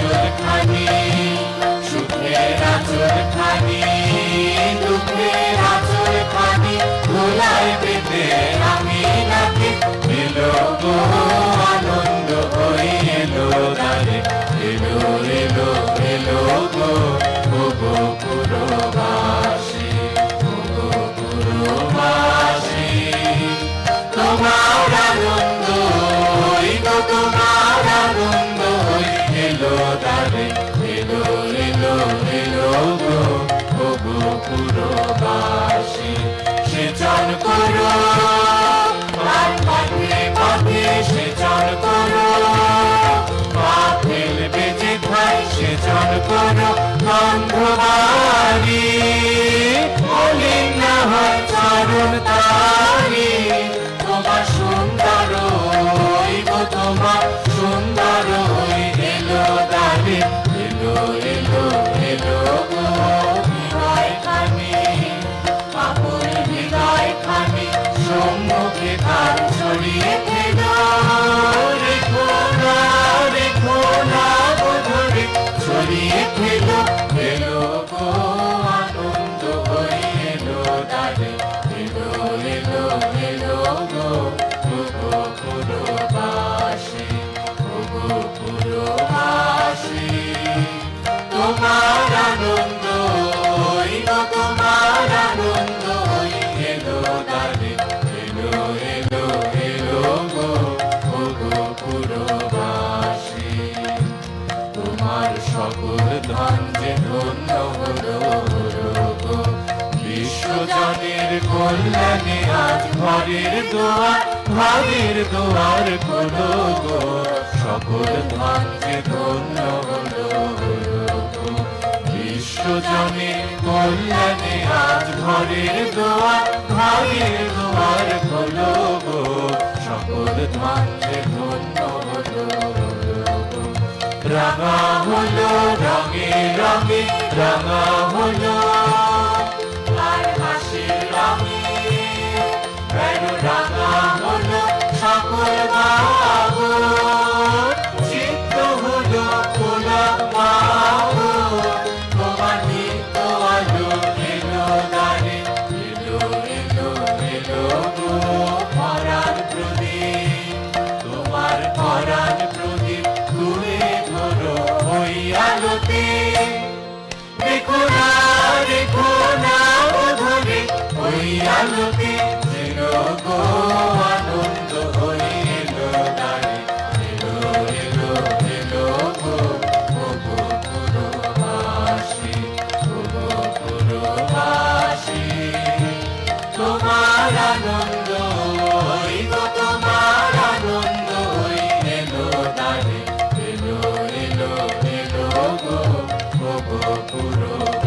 আচর খানি সুখের আচর খানি দুঃখের আচর খানি ভোলায় পেতে আমি নাকি মিলবো করো গন্ধবাড়ি বলিন না হয় চরণ তারি। তোমার সুন্দর গো তোমার সুন্দর এলো দারে এলো এলো এলো হৃদয় খানি। পাপুর হৃদয় খানি, সম্মুখে তার ছড়িয়ে ছড়িয়ে ফেলো কল্যাণে আজ ঘরের দোয়ার ঘরের দোয়ার খোলো গো। সকল ধন যে ধন্য হলো বিশ্বজনের কল্যাণে, আজ ঘরের দোয়ার ঘরের দোয়ার খোলো গো। সকল ধন ধন্য হলো হলো, রঙে রঙে, রাঙা হলো ওই আলোতে এলো গো আনন্দ হয়ে এলো দাঁড়ে এলো এলো এলো গো ওগো পুরো হাসি ওগো পুরো হাসি তোমার আনন্দ ওই গো তোমার আনন্দ ওই এলো দাঁড়ে এলো এলো এলো গো ওগো পুরো